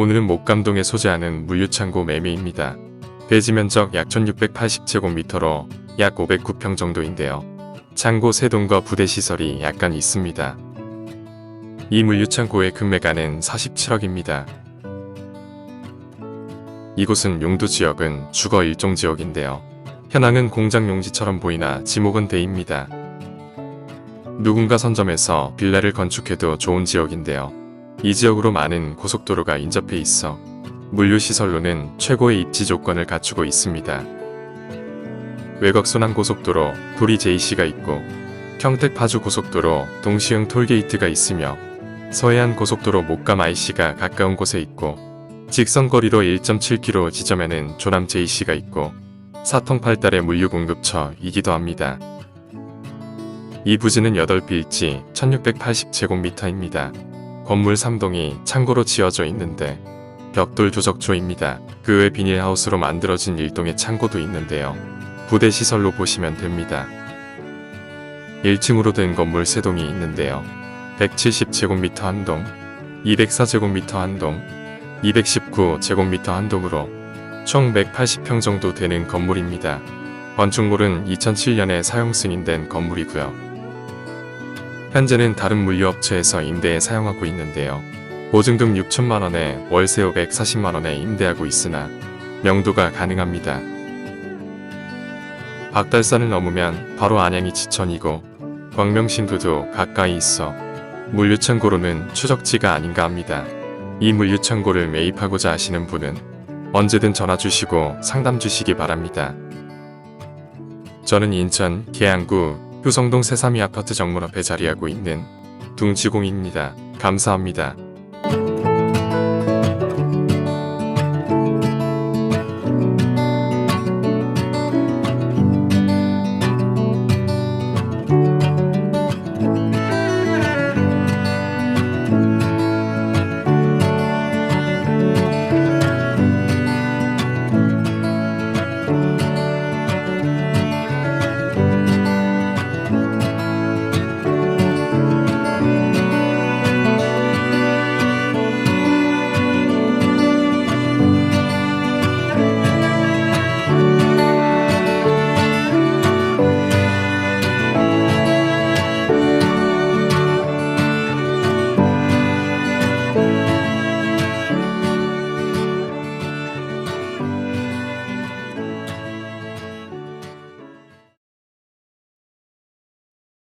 오늘은 목감동에 소재하는 물류창고 매매입니다. 대지 면적 약 1680제곱미터로 약 509평 정도인데요. 창고 세동과 부대 시설이 약간 있습니다. 이 물류창고의 금매가는 47억입니다. 이곳은 용도 지역은 주거 일종 지역인데요. 현황은 공장 용지처럼 보이나 지목은 대입니다. 누군가 선점해서 빌라를 건축해도 좋은 지역인데요. 이 지역으로 많은 고속도로가 인접해 있어 물류시설로는 최고의 입지 조건을 갖추고 있습니다. 외곽 순환 고속도로 도리 JC가 있고 평택 파주 고속도로 동시흥 톨게이트가 있으며 서해안 고속도로 목감 IC가 가까운 곳에 있고 직선거리로 1.7km 지점에는 조남 JC가 있고 사통 팔달의 물류 공급처이기도 합니다. 이 부지는 8빌지 1680제곱미터입니다. 건물 3동이 창고로 지어져 있는데 벽돌 조적조입니다. 그 외 비닐하우스로 만들어진 일동의 창고도 있는데요. 부대 시설로 보시면 됩니다. 1층으로 된 건물 3동이 있는데요. 170제곱미터 한 동, 204제곱미터 한 동, 219제곱미터 한 동으로 총 180평 정도 되는 건물입니다. 건축물은 2007년에 사용 승인된 건물이고요. 현재는 다른 물류업체에서 임대에 사용하고 있는데요. 보증금 6천만 원에 월세 540만 원에 임대하고 있으나 명도가 가능합니다. 박달산을 넘으면 바로 안양이 지천이고 광명신도도 가까이 있어 물류창고로는 추적지가 아닌가 합니다. 이 물류창고를 매입하고자 하시는 분은 언제든 전화 주시고 상담 주시기 바랍니다. 저는 인천 계양구 효성동 새삼이 아파트 정문 앞에 자리하고 있는 둥지공입니다. 감사합니다.